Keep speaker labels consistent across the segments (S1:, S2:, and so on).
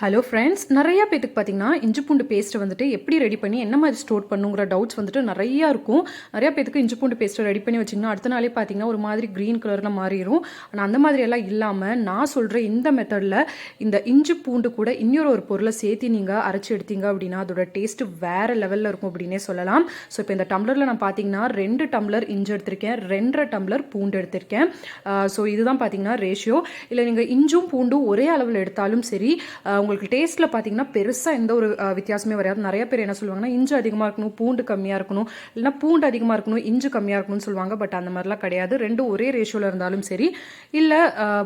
S1: Hello friends நிறைய பேத்துக்கு பார்த்தீங்கன்னா இஞ்சி பூண்டு பேஸ்ட்டை வந்துட்டு எப்படி ரெடி பண்ணி என்ன மாதிரி ஸ்டோர் பண்ணுங்கிற டவுட்ஸ் வந்துட்டு நிறையா இருக்கும். நிறைய பேத்துக்கு இஞ்சி பூண்டு பேஸ்ட்டை ரெடி பண்ணி வச்சிங்கன்னா அடுத்த நாளே பார்த்தீங்கன்னா ஒரு மாதிரி க்ரீன் கலரில் மாறிடும் ஆனால் அந்த மாதிரி எல்லாம் இல்லாமல் நான் சொல்கிற இந்த மெத்தடில் இந்த இஞ்சி பூண்டு கூட இன்னொரு ஒரு பொருளை சேர்த்து நீங்கள் அரைச்சி எடுத்தீங்க அப்படின்னா அதோட டேஸ்ட்டு வேறு லெவலில் இருக்கும் அப்படின்னே சொல்லலாம். ஸோ இப்போ இந்த டம்ளரில் நான் பார்த்தீங்கன்னா ரெண்டு டம்ளர் இஞ்சி எடுத்திருக்கேன் ரெண்டரை டம்ளர் பூண்டு எடுத்திருக்கேன். ஸோ இதுதான் பார்த்தீங்கன்னா ரேஷியோ இல்லை நீங்கள் இஞ்சும் பூண்டும் ஒரே அளவில் எடுத்தாலும் சரி உங்களுக்கு டேஸ்ட்டில் பார்த்தீங்கன்னா பெருசாக எந்த ஒரு வித்தியாசமே வராது. நிறைய பேர் என்ன சொல்லுவாங்கன்னா இஞ்சி அதிகமாக இருக்கணும் பூண்டு கம்மியாக இருக்கணும் இல்லைன்னா பூண்டு அதிகமாக இருக்கணும் இஞ்சி கம்மியாக இருக்கணும்னு சொல்லுவாங்க. பட் அந்த மாதிரிலாம் கிடையாது. ரெண்டும் ஒரே ரேஷியோவில் இருந்தாலும் சரி. இல்லை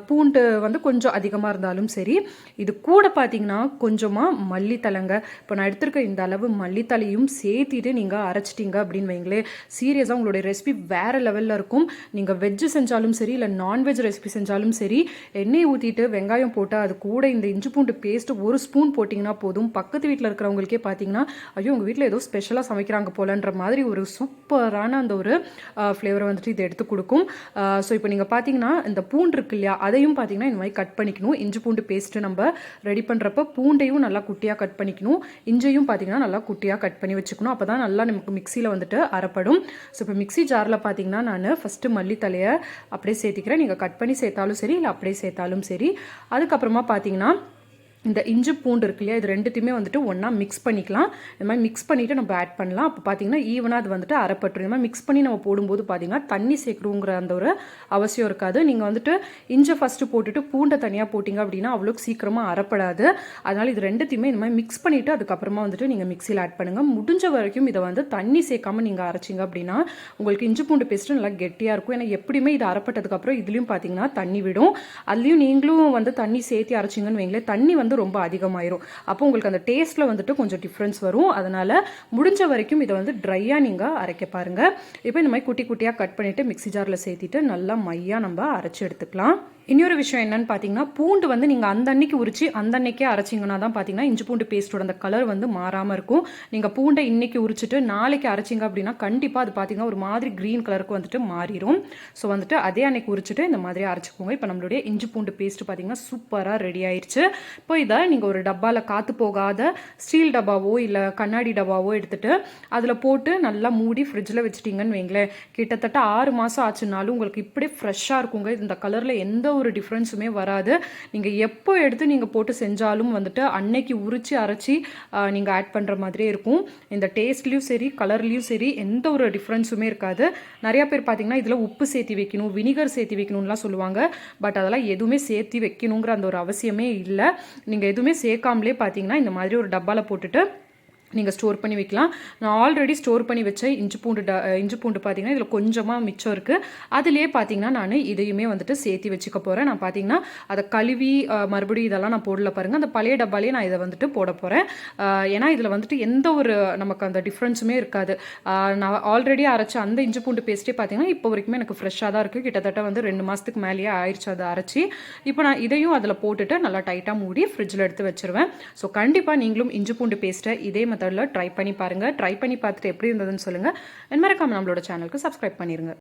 S1: பூண்டு வந்து கொஞ்சம் அதிகமாக இருந்தாலும் சரி. இது கூட பார்த்தீங்கன்னா கொஞ்சமாக மல்லித்தலைங்க இப்போ நான் எடுத்திருக்க இந்த அளவு மல்லித்தலையும் சேர்த்திட்டு நீங்கள் அரைச்சிட்டீங்க அப்படின்னு வைங்களேன் சீரியஸாக உங்களுடைய ரெசிபி வேறு லெவலில் இருக்கும். நீங்கள் வெஜ்ஜு செஞ்சாலும் சரி இல்லை நான்வெஜ் ரெசிபி செஞ்சாலும் சரி எண்ணெய் ஊற்றிட்டு வெங்காயம் போட்டு அது கூட இந்த இஞ்சி பூண்டு பேஸ்ட் ஒரு ஸ்பூன் போட்டிங்கன்னா போதும். பக்கத்து வீட்டில் இருக்கிறவங்களுக்கே பார்த்தீங்கன்னா ஐயோ உங்கள் வீட்டில் ஏதோ ஸ்பெஷலாக சமைக்கிறாங்க போலன்ற மாதிரி ஒரு சூப்பரான அந்த ஒரு ஃப்ளேவரை வந்துட்டு இது எடுத்து கொடுக்கும். ஸோ இப்போ நீங்கள் பார்த்தீங்கன்னா இந்த பூண்டு இருக்கு இல்லையா அதையும் பார்த்தீங்கன்னா இந்த மாதிரி கட் பண்ணிக்கணும். இஞ்சி பூண்டு பேஸ்ட்டு நம்ம ரெடி பண்ணுறப்ப பூண்டையும் நல்லா குட்டியாக கட் பண்ணிக்கணும். இஞ்சையும் பார்த்தீங்கன்னா நல்லா குட்டியாக கட் பண்ணி வச்சுக்கணும். அப்போ தான் நல்லா நமக்கு மிக்சியில் வந்துட்டு அரைப்படும். ஸோ இப்போ மிக்ஸி ஜாரில் பார்த்தீங்கன்னா நான் ஃபஸ்ட்டு மல்லித்தலையை அப்படியே சேர்த்திக்கிறேன். நீங்கள் கட் பண்ணி சேர்த்தாலும் சரி இல்லை அப்படியே சேர்த்தாலும் சரி. அதுக்கப்புறமா பார்த்தீங்கன்னா இந்த இஞ்சி பூண்டு இருக்கு இல்லையா இது ரெண்டுத்தையுமே வந்துட்டு ஒன்றா மிக்ஸ் பண்ணிக்கலாம். இந்த மாதிரி மிக்ஸ் பண்ணிவிட்டு நம்ம ஆட் பண்ணலாம். அப்போ பார்த்தீங்கன்னா ஈவனாக அது வந்துட்டு அரைப்பட்டுரும். இந்த மாதிரி மிக்ஸ் பண்ணி நம்ம போடும்போது பார்த்தீங்கன்னா தண்ணி சேர்க்குறோங்கிற அந்த ஒரு அவசியம் இருக்காது. நீங்கள் வந்துட்டு இஞ்சை ஃபஸ்ட்டு போட்டுட்டு பூண்டை தனியாக போட்டிங்க அப்படின்னா அவ்வளோக்கு சீக்கிரமாக அரைப்படாது. அதனால் இது ரெண்டுத்தையுமே இந்த மாதிரி மிக்ஸ் பண்ணிவிட்டு அதுக்கப்புறமா வந்துட்டு நீங்கள் மிக்சியில் ஆட் பண்ணுங்கள் முடிஞ்ச வரைக்கும் இதை வந்து தண்ணி சேர்க்காம நீங்கள் அரைச்சிங்க அப்படின்னா உங்களுக்கு இஞ்சி பூண்டு பேஸ்ட்டு நல்லா கெட்டியாக இருக்கும். ஏன்னா எப்படியுமே இது அரைப்பட்டதுக்கப்புறம் இதுலேயும் பார்த்தீங்கன்னா தண்ணி விடும். அதுலேயும் நீங்களும் வந்து தண்ணி சேர்த்து அரைச்சிங்கன்னு வைங்களேன். தண்ணி வந்து ரொம்ப அதிகமாயிரும். அப்போ உங்களுக்கு அந்த டேஸ்ட்டில் வந்துட்டு கொஞ்சம் டிஃப்ரென்ஸ் வரும். அதனால் முடிஞ்ச வரைக்கும் இதை வந்து ட்ரையாக நீங்கள் அரைக்க பாருங்கள் இப்போ இந்த மாதிரி குட்டி குட்டியாக கட் பண்ணிவிட்டு மிக்ஸி ஜாரில் சேர்த்திட்டு நல்லா மையாக நம்ம அரைச்சி எடுத்துக்கலாம். இன்னொரு விஷயம் என்னன்னு பார்த்தீங்கன்னா பூண்டு வந்து நீங்கள் அந்த அன்னைக்கு உரிச்சு அந்த அன்னைக்கே அரைச்சிங்கன்னா தான் பார்த்தீங்கன்னா இஞ்சி பூண்டு பேஸ்ட்டோட அந்த கலர் வந்து மாறாமல் இருக்கும். நீங்கள் பூண்டை இன்னைக்கு உரிச்சிட்டு நாளைக்கு அரைச்சிங்க அப்படின்னா கண்டிப்பாக அது பார்த்தீங்கன்னா ஒரு மாதிரி க்ரீன் கலருக்கு வந்துட்டு மாறிடும் ஸோ வந்துட்டு அதே அன்னைக்கு உரிச்சிட்டு இந்த மாதிரி அரைச்சிக்கோங்க. இப்போ நம்மளுடைய இஞ்சி பூண்டு பேஸ்ட்டு பார்த்தீங்கன்னா சூப்பராக ரெடி ஆயிடுச்சு இப்போ இதை நீங்கள் ஒரு டப்பாவில் காற்று போகாத ஸ்டீல் டப்பாவோ இல்லை கண்ணாடி டப்பாவோ எடுத்துகிட்டு அதில் போட்டு நல்லா மூடி ஃப்ரிட்ஜில் வச்சுட்டீங்கன்னு வைங்களேன். கிட்டத்தட்ட ஆறு மாதம் ஆச்சுனாலும் உங்களுக்கு இப்படியே ஃப்ரெஷ்ஷாக இருக்குங்க. இந்த கலரில் எந்த ஒரு டிஃப்ரென்ஸுமே வராது. நீங்கள் எப்போ எடுத்து நீங்கள் போட்டு செஞ்சாலும் வந்துட்டு அன்னைக்கு உரித்து அரைச்சி நீங்கள் ஆட் பண்ணுற மாதிரியே இருக்கும். இந்த டேஸ்ட்லேயும் சரி கலர்லேயும் சரி எந்த ஒரு டிஃப்ரென்ஸுமே இருக்காது. நிறையா பேர் பார்த்தீங்கன்னா இதில் உப்பு சேர்த்தி வைக்கணும் வினிகர் சேர்த்தி வைக்கணும்லாம் சொல்லுவாங்க. பட் அதெல்லாம் எதுவுமே சேர்த்தி வைக்கணுங்கிற அந்த ஒரு அவசியமே இல்லை. நீங்கள் எதுவுமே சேர்க்காமலே பார்த்தீங்கன்னா இந்த மாதிரி ஒரு டப்பாவில் போட்டுட்டு நீங்கள் ஸ்டோர் பண்ணி வைக்கலாம். நான் ஆல்ரெடி ஸ்டோர் பண்ணி வச்ச இஞ்சி பூண்டு ட இஞ்சி பூண்டு பார்த்தீங்கன்னா இதில் கொஞ்சமாக மிச்சம் இருக்குது அதிலே பார்த்தீங்கன்னா நான் இதையுமே வந்துட்டு சேர்த்து வச்சுக்க போகிறேன் நான் பார்த்தீங்கன்னா அதை கழுவி மறுபடியும் இதெல்லாம் நான் போடல பாருங்கள் அந்த பழைய டப்பாலே நான் இதை வந்துட்டு போட போகிறேன் ஏன்னா இதில் வந்துட்டு எந்த ஒரு நமக்கு அந்த டிஃப்ரென்ஸுமே இருக்காது. நான் ஆல்ரெடி அரைச்ச அந்த இஞ்சி பூண்டு பேஸ்ட்டே பார்த்தீங்கன்னா இப்போ வரைக்குமே எனக்கு ஃப்ரெஷ்ஷாக தான் இருக்குது கிட்டத்தட்ட வந்து ரெண்டு மாதத்துக்கு மேலேயே ஆயிடுச்சு அதை அரைச்சி. இப்போ நான் இதையும் அதில் போட்டுட்டு நல்லா டைட்டாக மூடி ஃப்ரிட்ஜில் எடுத்து வச்சிருவேன். ஸோ கண்டிப்பாக நீங்களும் இஞ்சி பூண்டு பேஸ்ட்டை இதே மெத்தடில் ட்ரை பண்ணி பாருங்கள் ட்ரை பண்ணி பார்த்துட்டு எப்படி இருந்ததுன்னு சொல்லுங்கள் மறக்காம நம்மளோட சேனலுக்கு சப்ஸ்கிரைப் பண்ணிடுங்க